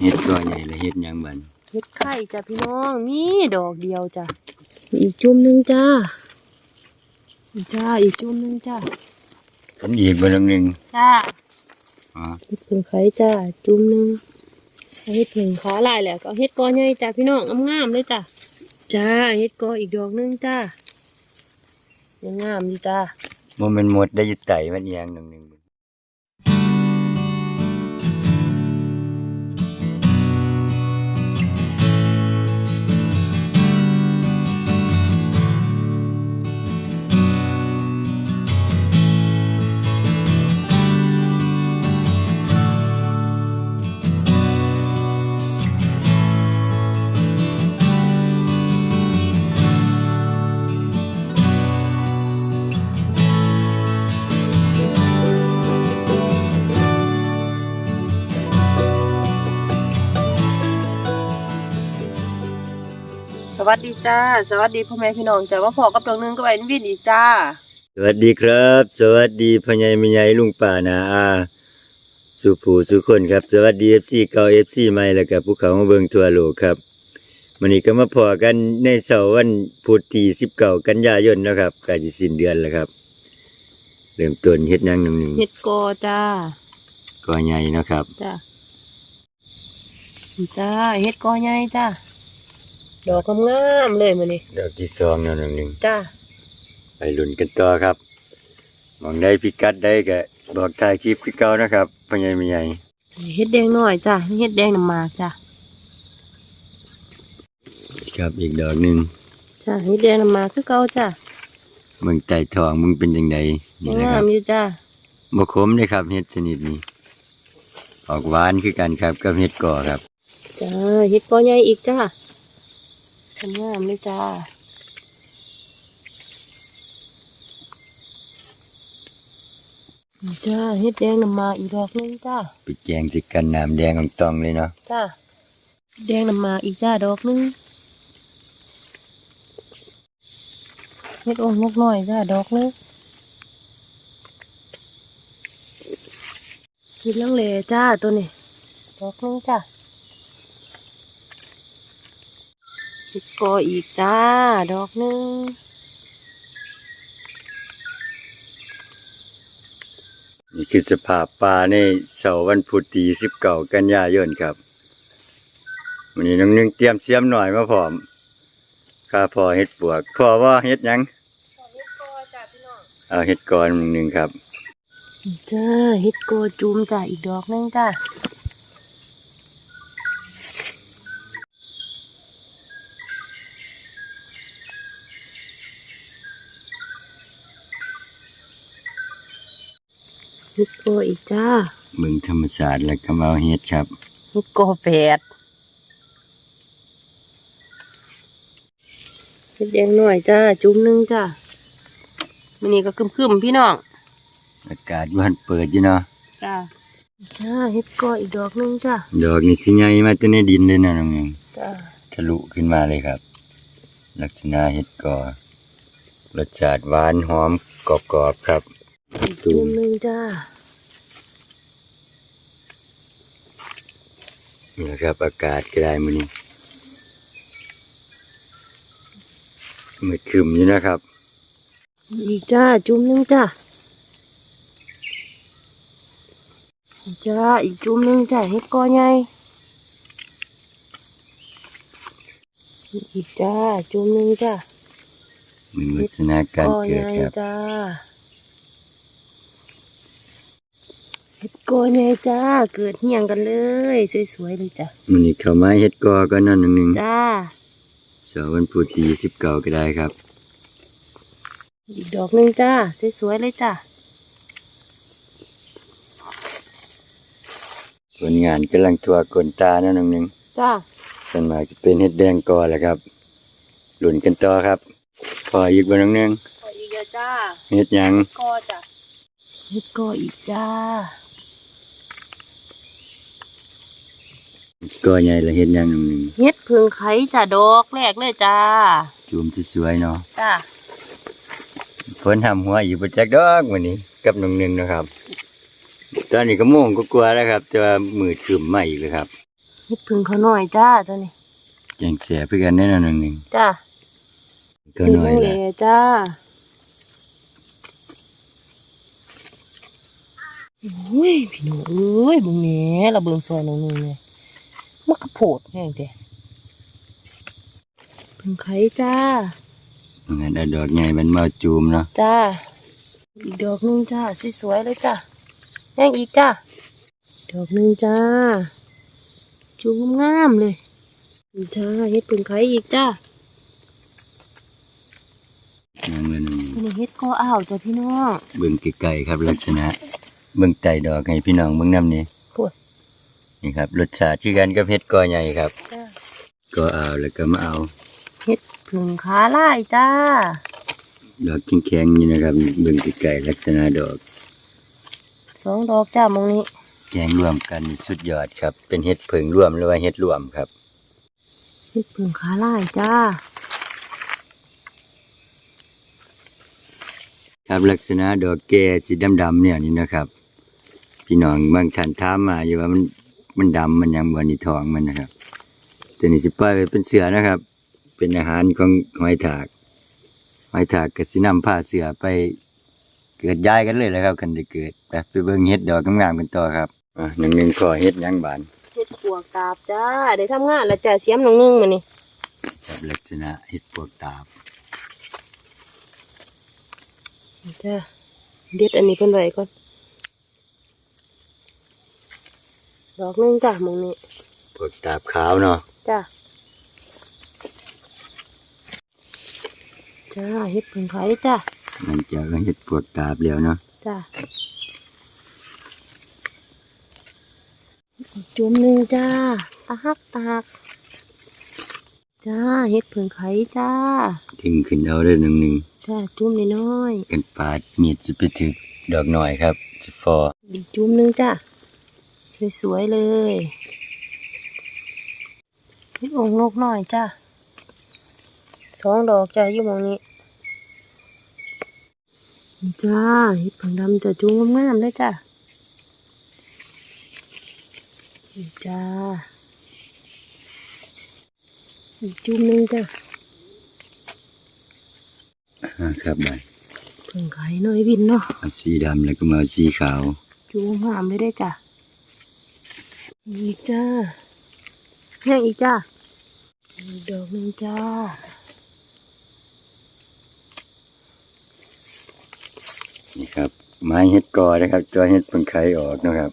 เฮ็ดก็ใหญ่ละเฮ็ดหยังบันเฮ็ดไข่จ้ะพี่น้องนี่ดอกเดียวจ้ะอีกจุ่มหนึงจ้าจ้าอีกจุ่มหนึงจ้าอันอีกบ่ลังหนึงจ้าอ๋อเฮ็ดเพิ่งไข่จ้าจุ่มหนึงเฮ็ดเพิ่งขาลายแหละก็เอาเฮ็ดกอใหญ่จ้ะพี่น้องงามๆเลยจ้ะจ้าเฮ็ดกออีกดอกหนึงจ้ายังงามอยู่จ้าบ่แม่นหมดได้อยู่ไตมันอีหยังหนึงหนึง จ้า สวัสดีพ่อแม่พี่น้องจ้าว่าพอกับดอกหนึงก็ไอ้วินอีกจ้า สวัสดีครับ สวัสดีพ่อใหญ่แม่ใหญ่ลุงป้านาอาสุผู้สุคนครับ สวัสดี FC เก่า FC ใหม่แล้วก็ภูเขามาเบิ่งทั่วโลกครับวันนี้ก็มาพอกันในเสาร์วันพุธที่19กันยายนนะครับใกล้สิสิ้นเดือนแล้วครับ เริ่มต้นเฮ็ดหยังหนึงหนึงเฮ็ดกอจ้า ก็ใหญ่เนาะครับ จ้า จ้าเฮ็ดกอใหญ่จ้า ดอกงามๆเลยมื้อนี้ดอกที่สองเนาะหนึงหนึงจ้าไปลุ้นกันต่อครับมองได้พิกัดได้ก็บอกถ่ายคลิปคือเก่านะครับพ่อใหญ่แม่ใหญ่เฮ็ดแดงน้อยจ้าเฮ็ดแดงน้ำหมากจ้าครับอีกดอกหนึงจ้าเฮ็ดแดงน้ำหมากคือเก่าจ้าเมืองไต่ทองมึงเป็นจังไดนี่แหละงาครัมบอยู่จ้าบ่ขมเลยครับเห็ดชนิดนี้ ออกหวานคือกันครับกับเห็ดก่อครับจ้าเฮ็ดกอใหญ่อีกจ้า ทำงามเลยจ้าจ้าเฮ็ดแดงน้ำมาอีกดอกนึงจ้าไปแกงสิกันน้ำแดงของตองเลยเนาะจ้าแดงน้ำมาอีกจ้าดอกนึงเฮ็ดองนกน้อยจ้าดอกนึงเฮ็ดลังเลจ้าตัวนี้ดอกนึงจ้าเฮ็ด กออีกจ้า ดอกหนึงนี่คือสภาพป่าในเสาร์วันพุธที่19กันยายนครับวันนี้น้องนึงเตรียมเสียมหน่อยมาพร้อมข้าพ่อเฮ็ดปวกพ่อว่าเฮ็ดหยังเฮ็ดกอจ้าพี่น้องเอาเฮ็ดก่อนหนึ่งครับ จ้าเฮ็ดกอจุ่มจ้าอีกดอกหนึงจ้า เฮ็ดกอีกจ้าเบิ่งธรรมชาสติแล้วก็มาเอาเฮ็ดครับเฮ็ดกอแฝดเฮ็ดแดงหน่อยจ้า จุ่มหนึงจ้ามื้อนี้ก็คึมๆพี่น้อง อากาศวันเปิดอยู่เนาะจ้าจ้าเฮ็ดกออีกดอกหนึงจ้าดอกนี่สิใหญ่มาแต่ในดินเลยนะน้องนึงจ้าทะลุขึ้นมาเลยครับ ลักษณะเห็ดก่อรสชาติหวานหอมกรอบๆครับ อีกจุ่มหนึงจ้านี่แหละครับอากาศก็ได้มื้อนี้มืดครึมอยู่นะครับ อีกจ้า จุ่มหนึงจ้าจ้าอีกจุ่มหนึงจ้าเฮ็ดกอใหญ่อีกจ้า จุ่มหนึงจ้ามันลักษณะการกอเกิใหดญ่ครับ จ้า เฮ็ดกอใหญ่จ้า เกิดเหี่ยงกันเลย สวยๆเลยจ้ามันนี้เข้ามาเห็ดก่อก็นั่นหนึ่งจ้าเสาร์วันพุธที่สิบเก้าก็ได้ครับ อีกดอกหนึงจ้า สวยๆเลยจ้าผลงานกำลังทั่วกลตานั่นหนึ่งจ้าส่วนมากจะเป็นเห็ดแดงก่อแหละครับหลุนกันต่อครับพออีกวันนึงขออีกเดียวจ้าเห็ดหยัง กอจ้ะเฮ็ดกออีกจ้า ก่อใหญ่ละเห็ดหยังหนึ่งเฮ็ดพึ่งไข่จ้ะดอกแรกเลยจ้าจุ่มสวยๆเนาะจ้าฝนทำหัวอยู่ประจักดอกวันนี้ กับหนึ่งหนึ่งนะครับ ตอนนี้ก็โม่วงก็กลัวแล้วครับแต่ว่ามืดครึมมาอีกเลยครับเฮ็ดพึ่งเขาหน่อยจ้าตัวนี้แกงแสบเพื่อกันแน่นอนหนึ่งหนึ่งจ้าก็น้อยเลละยจ้าโอ้ยพี่น้องเอ้ยเบิ่งแหน่ละเบิ่งซอยน้องนึงเลย มันกระโพดแห้งแต่พึ่งไข่จ้างั้นเอาดอกใหญ่มันมาจูมเนาะจ้า อีกดอกหนึงจ้าสวยๆเลยจ้ายังอีกจ้าดอกหนึงจ้า จูงงามๆเลยจ้าเฮ็ดพึ่งไข่อีกจ้านั่งละหนึ่งอันนี้เฮ็ดก็อ้าวจ้ะพี่น้องเบิ่งไกลๆครับลักษณะ เบิ่งไตดอกให้พี่น้องเบิ่งน้ำนี่ปวด นี่ครับรสชาติคือกันกับเฮ็ดกอใหญ่ครับ จ้าก็เอาแล้วก็มาเอาเฮ็ดผึ่งขาลายจ้า ดอกแข็งๆนี่นะครับเบิ่งไกลๆลักษณะดอกสองดอกจ้ามองนี้ แกงรวมกันนี่สุดยอดครับ เป็นเห็ดเพิงรวมหรือว่าเห็ดรวมครับ เฮ็ดผึ่งขาลายจ้า ครับลักษณะดอกแก่สีดำๆเนี่ยนี่นะครับ พี่น้องบางท่านถามมาอยู่ว่ามัน มันดำมันหยังบนี่ทองมันนะครับแต่นี่สิปล่อยไปเป็นเสือนะครับ เป็นอาหารของหอยถากหอยถากก็สินำผ้าเสือไปเกิดย้ายกันเลยแหล้วครับกันได้เกิดไปไปเบิ่งเห็ดดอกงามๆกันต่อครับอะหนึ่งหนึ่งขอเห็ดหยังบานเฮ็ดปวกตาบจ้าได้ทำงานแล้วจ้าเสียมน้องนึงมานี่ครับลักษณะเห็ดปวกตาบจ้าเด็ดอันนี้เพิ่นไว้ก่อน ดอกหนึงจ้ามองนี้ปวกตาบขาวเนาะจ้าจ้าเฮ็ดผึ่งไข่จ้ามันจะเห็ดปวกตาบแล้วเนาะจ้าอีกจุ่มหนึ่งจ้าตาฮักตาฮักจ้าเฮ็ดผึ่งไข่จ้าดึงขึ้นเอาได้หนึ่งหนึ่งจ้าจุ่มน้อยกันปาดมีดจะไปถึกดอกหน่อยครับจะฟอๆอีกจุ่มหนึ่งจ้า สวยๆเลยเฮ็ดองค์นกหน่อยจ้าสองดอกจ้าอยู่หมองนี้นี่จ้าเฮ็ดผึ่งดำจะจุ่มงามๆเลยจ้านี่จ้าอีกจุ่มหนึ่งจ้าอ่าครับไปเพิ่งไข่น้อยวินเนาะเอาสีดำแล้วก็มาเอาสีขาว จูงามเลยได้จ้ะ อีกจ้าแห้งอีกจ้าอีกดอกหนึ่งจ้านี่ครับไม้เห็ดกอนะครับตัวเห็ดเพิ่งไข่ออกนะครับ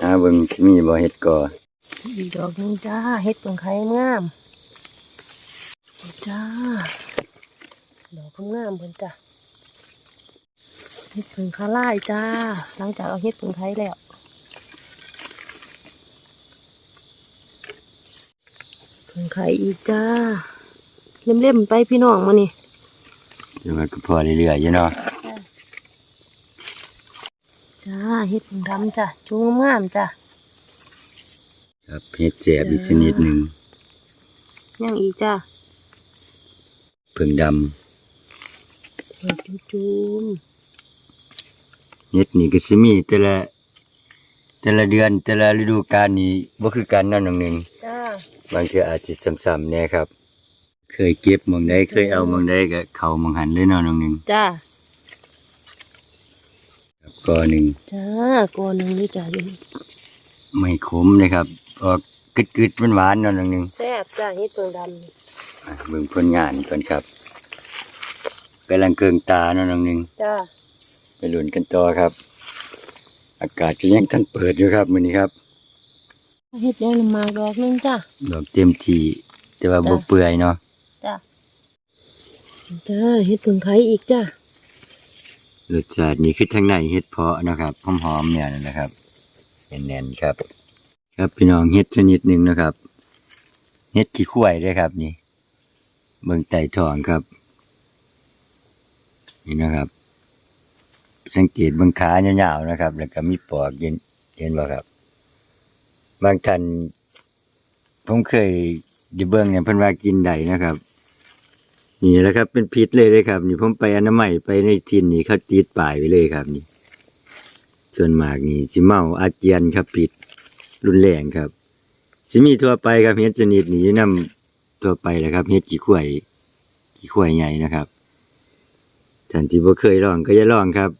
หาเบิ่งสิมีบ่เห็ดกออีกดอกหนึ่งจ้าเฮ็ดเพิ่งไข่งามจ้าดอกงามเพิ่นจ้ะเฮ็ดเพิ่งขาลายจ้า หลังจากเอาเฮ็ดเพิ่งไข่แล้วเพิ่ งไข่อีกจ้าเล่มๆไปพี่น้องมานี่แต่ว่าก็พอเรื่อยๆอยู่เนาะจ้าเฮ็ดผงดำจ้ะจูงงามๆจ้ะครับเห็ดแสบอีกชนิดหนึ่งยังอีกจ้ะเพิ่งดเฮ็ดจุจูมำเห็ดนี่ก็สิมีแต่ละ แต่ละเดือนแต่ละฤดูกาลนี่บ่คือกันเนาะน้องหนึ่งจ้าบางเทื่ออาจจะซ้ำๆแน่ครับ เคยเก็บหมองใดเคยเอาหมองใดก็เข้าหมองหันเลยเนาะน้องหนึ่งจ้าครับกอหนึ่งจ้าก่อนหนึ่งเลยจ้ะอยู่นี่ไม่ขมนะครับออกกึดๆหวานๆเนาะน้องหนึ่งแซ่บจ้าเฮ็ดผงดำนี่อะเบิ่งผลงานก่อนครับกำลังเคืองตาเนาะน้องหนึ่งจ้า ไปลุ้นกันต่อครับ อากาศก็ยังทันเปิดอยู่ครับมื้อนี้ครับเฮ็ดยังน้ำหมากดอกหนึงจ้าดอกเต็มที่แต่ว่าบ่จ้ะเปื่อยเนาะจ้าจ้าเฮ็ดผงไข่อีกจ้ารสชาตินี่คือทางในเฮ็ดเพาะนะครับหอมๆเนี่ยนั่นแหละครับแน่นๆครับ ครับพี่น้องเฮ็ดชนิดหนึ่งนะครับเฮ็ดขี้ข้วยด้วยครับ นี่เบิ่งไต่ทองครับ นี่นะครับ สังเกตเบิ่งขายาวๆนะครับ แล้วก็มีปอกเย็นเห็นบ่ครับ บางท่านผมเคยได้เบิ่งเนี่ยเพิ่นว่ากินได้นะครับ นี่แหละครับ เป็นพิษเลยเลยครับ นี่ผมไปอนามัยไปในทินนี่เขาติดป้ายไว้เลยครับ นี่ ส่วนมากนี่สิเมาอาเจียนครับพิษรุนแรงครับสิมีทั่วไปครับเฮ็ดชนิดนี้นำทั่วไปแหละครับเฮ็ดกี่ขวยกี่ขวยใหญ่นะครับท่านที่บ่เคยลองก็อย่าลองครับ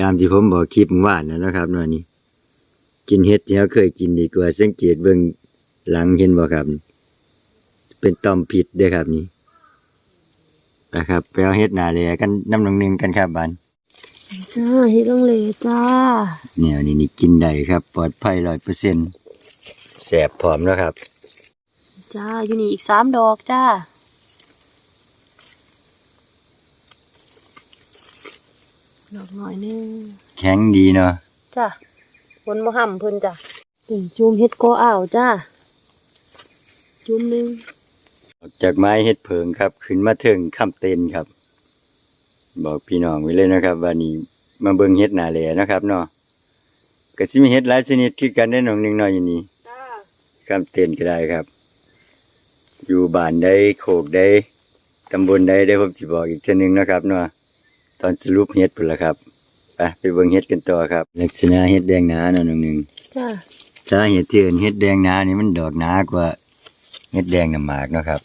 ตามที่ผมบอกคลิปเมื่อวานนะนะครับเนาะนี่กินเฮ็ดที่เราเคยกินดีกว่าสังเกตเบิ่งหลังเห็นบ่ครับ เป็นตอมผิดเด้อครับนี่นะครับไปเอาเฮ็ดหนาแหลกันน้ำลงหนึงกันครับบันจ้าเฮ็ดลังเลจ้าแนวนี้นี่กินได้ครับ ปลอดภัยร้อยเปอร์เซ็นต์แสบพร้อมแล้วครับ จ้าอยู่นี่อีกสามดอกจ้า ดอกหน่อยหนึงแข็งดีเนาะจ้าฝนมาห่ำเพิ่นจ้ะตุ่มจุ่มเฮ็ดโกอ้าวจ้าจุ่มหนึงออกจากไม้เฮ็ดเพิงครับ ขึ้นมาถึงคำเต็นครับ บอกพี่น้องไว้เลยนะครับว่านี่มาเบิ่งเฮ็ดหนาแหลนะครับเนาะก็สิมีเฮ็ดหลายชนิดคือกันได้น้องหนึงน้อยอยู่นี่จ้าคำเต็นก็ได้ครับ อยู่บ้านใดโคกใดตำบลใดได้ผมสิบอกอีกเทีนึงนะครับเนาะ ตอนสรุปเฮ็ดพุ่นละครับไปไปเบิ่งเฮ็ดกันต่อครับ ลักษณะเฮ็ดแดงหนาเนาะน้องหนึงจ้าสาเหตุที่เอิ้นเฮ็ดแดงหนานี่มันดอกหนากว่าเฮ็ดแดงน้ำหมากเนาะครับ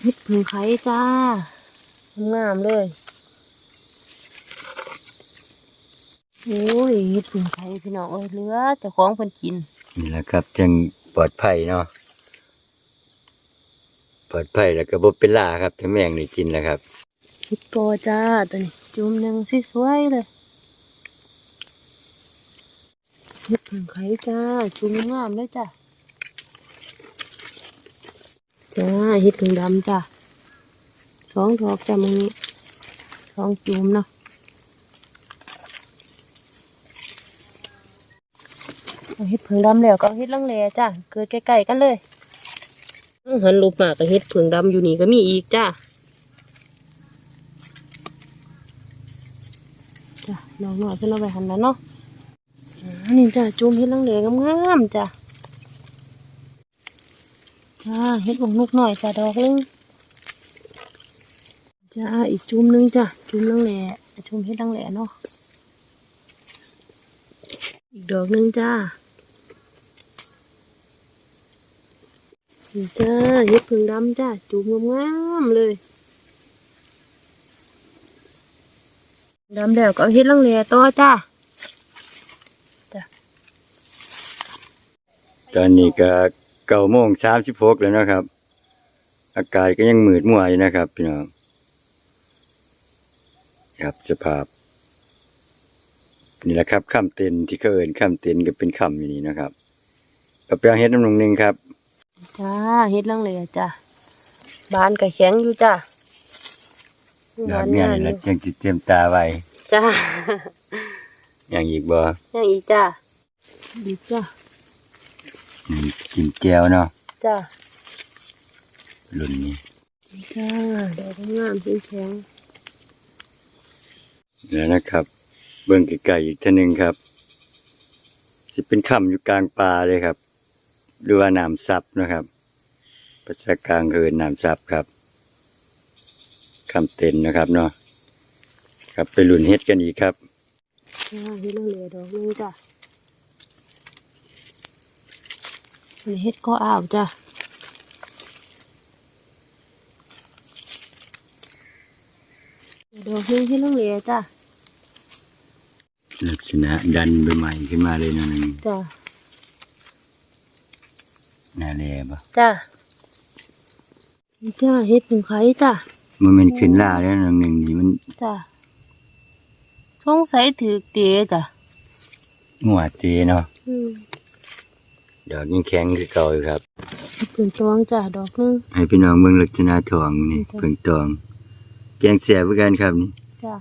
เฮ็ดผึ่งไข่จ้างามๆเลย โอ้ยเฮ็ดผึ่งไข่พี่น้องเอ้ยเหลือแต่ของเพิ่นกิน นี่แหละครับจึงปลอดภัยเนาะปลอดภัยแล้วก็บ่เป็นลาครับถ้าแมงได้กินแล้วครับเฮ็ดโกจ้าตัวนี้จุ่มหนึงสวยๆเลยเฮ็ดผึ่งไข่จ้าจุ่มงามเลยจ้าจ้าเฮ็ดผึ่งดำจ้าสองดอกจ้ามึงนี้สองจุ่มเนาะเอาเฮ็ดผึ่งดำแล้วก็เอาเฮ็ดลังเลจ้าเกิดใกล้ๆกันเลยหันรูปหมากกับเฮ็ดผึ่งดำอยู่นี่ก็มีอีกจ้า จ้ะ น้องหน่อยขึ้นเอาไปหันแล้วเนาะอ่านี่จ้ะจุ่มเฮ็ดลังเลงามๆจ้ะจ้าเฮ็ดบงนุกหน่อยจ้ะดอกนึงจ้าอีกจุ่มนึงจ้ะจุ่มลังเลจุ่มเฮ็ดลังเลเนาะอีกดอกนึงจ้าจ้าเฮ็ดผึ่งดำจ้ะจุ่มงามๆเลย ดำแล้วก็เอาเฮ็ดลังเลต่อจ้าตอนนี้ก็เก้าโมงสามสิบหกแล้วนะครับ อากาศก็ยังมืดมัวอยู่นะครับพี่น้องครับสภาพ นี่แหละครับข้ามเต็นที่เขาเอินข้ามเต็นก็เป็นคำอยู่นี่นะครับก็ไปเอาเฮ็ดน้ำลงหนึ่งครับ จ้าเฮ็ดลังเลจ้าบานก็แข็งอยู่จ้า ดอกเนี่ยนี่แหละยังจิตเตรียมตาไว้จ้าอย่างอีกบ่ยังอีกจ้าอีกจ้าอืมกินแก้วเนาะจ้ารุ่นนี้จ้าดอกงามสีแข็งแล้วนะครับ เบิ่งไกลๆอีกเท่านึงครับ สิเป็นคำอยู่กลางป่าเลยครับหรือว่าน้ำซับนะครับภาษากลางคือน้ำซับครับ คำเต็นนะครับเนาะครับไปหลุนเฮ็ดกันอีกครับจ้าเฮ็ดลังเลดอกหนึงจ้าอันนี้เฮ็ดก็อ้าวจ้าดอกหนึงเฮ็ดลังเลจ้าลักษณะดันใบใหม่ขึ้นมาเลยนะนึงจ้าน่าแลบ่จ้าจ้าเฮ็ดผึ่งไข่จ้า มันเป็นขึ้นล่าแล้วนึงหนึ่งนี่มันจ้าสงสัยถือเตะจ้ะงัวเตเนาะอืมดอกยังแข็งคือเก่าอยู่ครับเฮ็ดผึ่งตองจ้าดอกหนึงให้พี่น้องเบิ่งลักษณะทองนี่จ้ะเพิ่งตองแกงเสียเหมือนกันครับนี่จ้า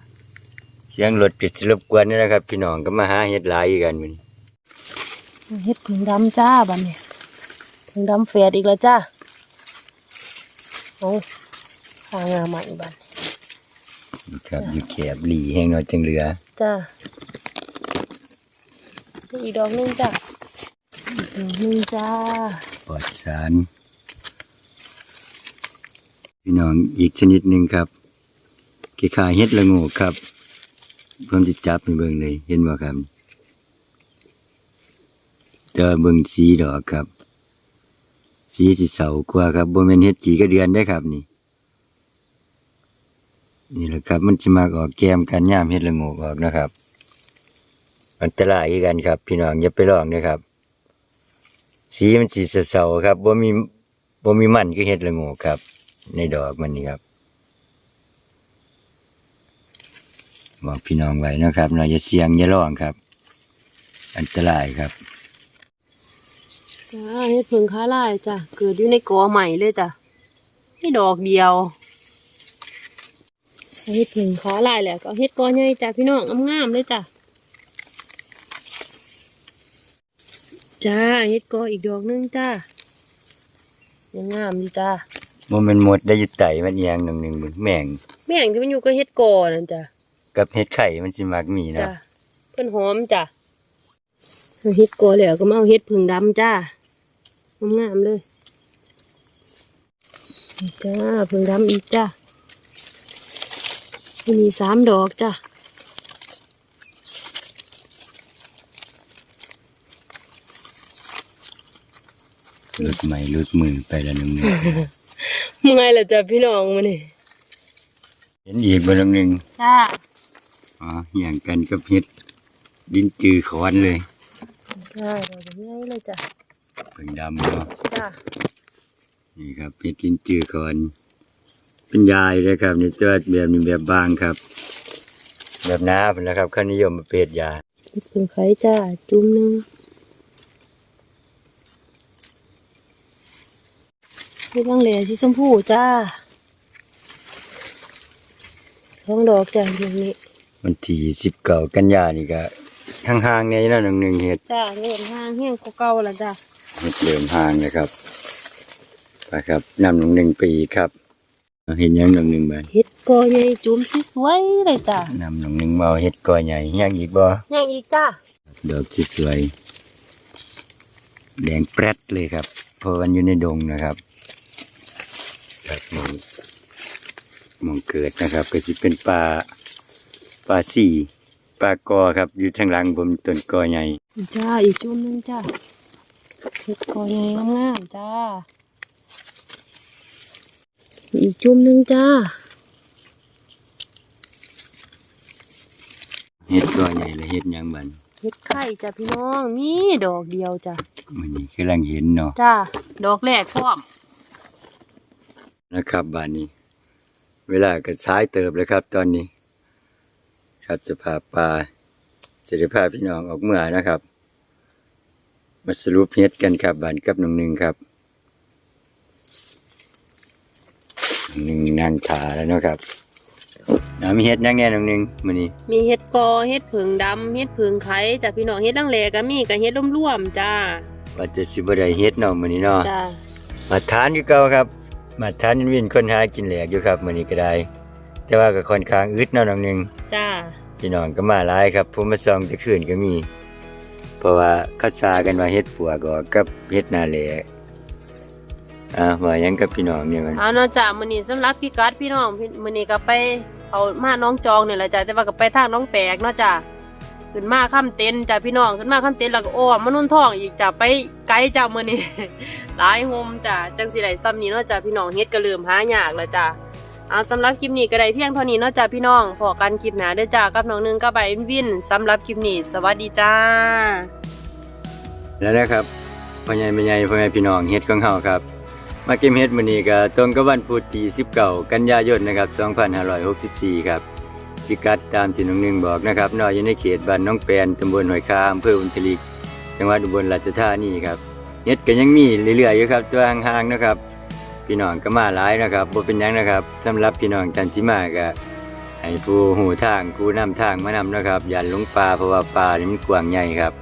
เสียงรถก็สิรบกวนนี่นะครับ พี่น้องก็มาหาเฮ็ดหลายอีกกันมื้อนี้เฮ็ดผึ่งดำจ้าบัดนี้ผึ่งดำแฝดอีกแล้วจ้าโอ้ หางาใหม่บัดนี้ครับอยู่แคบหลีแห้งน้อยจังเหลือ จ้าอีกดอกหนึงจ้าอีกดอกหนึงจ้าปลอดสารพี่น้องอีกชนิดหนึ่งครับคล้ายๆเฮ็ดละโงกครับผมจะจับให้เบิ่งเลยเห็นบ่ครับแต่ว่าเบิ่งสีดอกครับ สีสิเสากว่าครับบ่แม่นเฮ็ดจีกระเดือนได้อครับนี่ นี่แหละครับ มันสิมักออกแก้มกันย่ามเฮ็ดละงกออกนะครับ อันตรายกันครับ พี่น้องอย่าไปลองเด้อครับ สีมันสีเสาครับบ่มีบ่มีมันคือเฮ็ดละงกครับ ในดอกมันนี่ครับบอกพี่น้องไว้นะครับเนาะอย่าเสี่ยงอย่าลองครับ อันตรายครับจ้าเฮ็ดผึ่งค้าลายจ้ะเกิดอยู่ในกอใหม่เลยจ้ะนี่ดอกเดียว เฮ็ดผึ่งค้าลายแหละก็เอาเฮ็ดกอใหญ่จ้ะพี่น้องงามๆเลยจ้ะจ้าเฮ็ดกออีกดอกหนึงจ้ายังงามดีจ้าบ่แม่นหมดได้อยู่ไตมันเอียงหนึงหนึงมึงแม่งแม่งที่มันอยู่ก็เฮ็ดกอนั่นจ้ะกับเฮ็ดไข่มันสิมักมีนะจ้ะเพิ่นหอมจ้ะเอาเฮ็ดกอแล้วก็มาเอาเฮ็ดผึ่งดำจ้างามๆเลยนี่จ้าผึ่งดำอีกจ้า มีสามดอกจ้ะหลุดไม้หลุดมือไปแล้วหนึงหนึงเมื่อยแล้วจ้ะพี่น้องมานี่เห็นอีกบ่หนึงหนึงจ้าอ๋ออย่างกันกับเฮ็ดดินจือขอนเลยจ้าดอกใหญ่เลยจ้ะเพิ่งดำเนาะจ้านี่ครับเฮ็ดดินจือขอน เป็นยายเลยครับ นี่ตัวแบบนี้แบบบางครับ แบบหน้าเพิ่นนะครับเขานิยมประเภทยาเฮ็ดผึ่งไข่จ้าจุ่มหนึงเฮ็ดลังเลสีชมพูจ้าสองดอกจ้ะอย่างนี้วันที่19กันยานี่ก็ห่างๆในนั้นหนึงหนึงเฮ็ดจ้าเริ่มห่างแห้งกว่าเก่าแล้วจ้าเฮ็ดเริ่มห่างนะครับไปครับนำหนึงหนึงไปอีกครับ เอาเห็นยังหนึงหนึงไปเฮ็ดกอใหญ่จุ่มสวยๆเลยจ้านำหนึงหนึงมาเอาเฮ็ดก้อยใหญ่ยังอีกบ่ยังอีกจ้าดอกสวยๆแดงแปรดเลยครับ เพราะมันอยู่ในดงนะครับครับมองมองเกิดนะครับ ก็จะเป็นปลาปลาสี่ปลากอครับ อยู่ทางหลังผมต้นกอใหญ่จ้าอีกจุ่มหนึงจ้าเฮ็ดกอใหญ่งามๆจ้า อีกจุ่มหนึงจ้าเฮ็ดกอใหญ่และเฮ็ดหยังบันเฮ็ดไข่จ้ะพี่น้องมีดอกเดียวจ้ะมันนี่กำลังเห็นเนาะจ้าดอกแรกพร้อมนะครับบานนี้ เวลาก็สายเติบเลยครับ ตอนนี้ ครับจะพาปลาสิริภาพพี่น้องออกเมื่อนะครับ มาสรุปเฮ็ดกันครับบานกับน้องหนึ่งครับน้อง หนึ่งนั่งถาแล้วเนาะครับน้ำมีเฮ็ดนั่งแน่น้องหนึ่งมื้อนี้มีเฮ็ดกอเฮ็ดผึ่งดำเฮ็ดผึ่งไข่จ้ะพี่น้องเฮ็ดลังเลก็มีก็เฮ็ดร่วมๆจ้าว่าจะสิบ่ได้เฮ็ดเนาะมื้อนี้เนาะจ้ามาทานอยู่เก่าครับ มาทานวินคนหากินแหลกอยู่ครับมื้อนี้ก็ได้ แต่ว่าก็ค่อนข้างอึดเนาะน้องหนึ่งจ้าพี่น้องก็มาหลายครับผมมาส่องจะคืนก็มี เพราะว่าเขาซากันว่าเฮ็ดปัวกอกับเฮ็ดนาแหล อ่าว่าหยังกับพี่น้องเนี่ยมันเอาเนาะจ้ามื้อนี้สำหรับพี่กัดพี่น้องพี่มื้อนี้ก็ไปเอามาน้องจองนี่แหละจ้ะแต่ว่าก็ไปทางน้องแปลกเนาะจ้าขึ้นมาข้ามเต็นท์จ้ะพี่น้องขึ้นมาข้ามเต็นท์แล้วก็อ้อมมานุ่นทองอีกจ้ะไปไกลจ้ะมื้อนี้ หลายโฮมจ้ะจังสิได้ซ้ำนี้เนาะจ้ะพี่น้องเฮ็ดก็เริ่มหายากแล้วจ้ะเอาสำหรับคลิปนี้ก็ได้เพียงเท่านี้เนาะจ้ะพี่น้องพอกันคลิปหน้าเด้อจ้ากับน้องหนึงกับใบวินสำหรับคลิปนี้ สวัสดีจ้า แล้วนะครับพ่อใหญ่แม่ใหญ่พ่อแม่พี่น้องเฮ็ดของเฮาครับ มาเก็บเฮดมื้อนี้ก็ตรงกับวันพุธที่19กันยายนนะครับ2564ครับพิกัดตามที่น้องหนึ่งบอกนะครับนอยอยู่ในเขตบ้านน้องแปนตำบลหอยคาอำเภออุตลิกจังหวัดอุบลราชธานีครับเฮ็ดก็ยังมีเรื่อยๆอยู่ครับตัวห่างๆนะครับ พี่น้องก็มาหลายนะครับบ่เป็นหยังนะครับสำหรับพี่น้องจันทิมาก็ให้ผู้หูทางผู้นำทางมานำนะครับอย่าหลงป่าเพราะว่าป่านี่มันกว้างใหญ่ครับ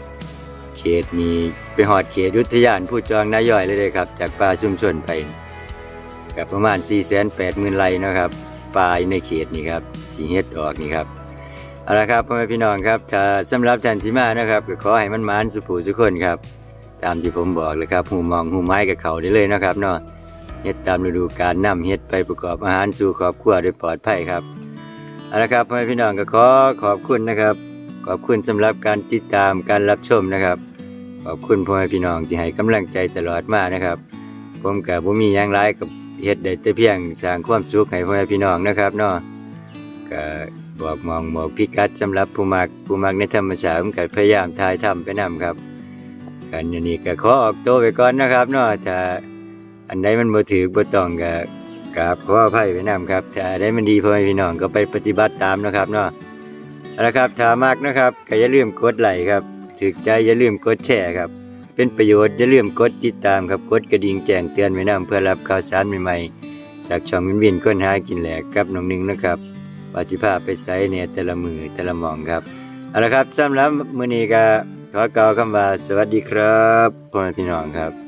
เขตนี้ไปหอดเขตอุทธยานผู้จองนายย่อยเลยเลยครับ จากป่าชุมชนไปกับประมาณ480,000ไร่นะครับป่ายในเขตนี้ครับสีเฮ็ดออกนี่ครับเอาละครับพ่อแม่พี่น้องครับถ้าสำหรับท่านที่มานะครับก็ขอให้มันมานสุผูสุคนครับ ตามที่ผมบอกเลยครับหูมองหูไม้กับเขาได้เลยนะครับเนาะเฮ็ดตามฤดูกาลนำเฮ็ดไปประกอบอาหารสู่ครอบครัวโดยปลอดภัยครับเอาละครับพ่อแม่พี่น้องก็ขอขอบคุณนะครับ ขอบคุณสำหรับการติดตามการรับชมนะครับ ขอบคุณพ่อแม่พี่น้องที่ให้กำลังใจตลอดมานะครับ ผมกับผมมีหยังหลายกับเฮ็ดได้แต่เพียงสร้างความสุขให้พ่อแม่พี่น้องนะครับเนาะก็บอกมองบอกพิกัดสำหรับผู้มักผู้มักในธรรมชาติผมก็พยายามถ่ายทำไปนํครับกันอย่างนี้ก็ขอออกตัวไปก่อนนะครับเนาะถ้าอันใดมันบ่ถือบ่ต้องก็กราบขออภัยไปนํครับถ้าอันใดมันดีพ่อแม่พี่น้องก็ไปปฏิบัติตามนะครับเนาะ เอาละครับถ้ามักนะครับก็อย่าลืมกดไลค์ครับถึกใจอย่าลืมกดแชร์ครับ เป็นประโยชน์อย่าลืมกดติดตามครับกดกระดิ่งแจ้งเตือนไว้นำเพื่อรับข่าวสารใหม่ๆจากช่องวินวินค้นหากินแหลกกับน้องหนึงนะครับว่าสิพาไปไสเนี่ยแต่ละมือแต่ละมองครับเอาละครับสำหรับมื้อนี้ก็ขอกล่าวคำว่าสวัสดีครับพ่อแม่พี่น้องครับ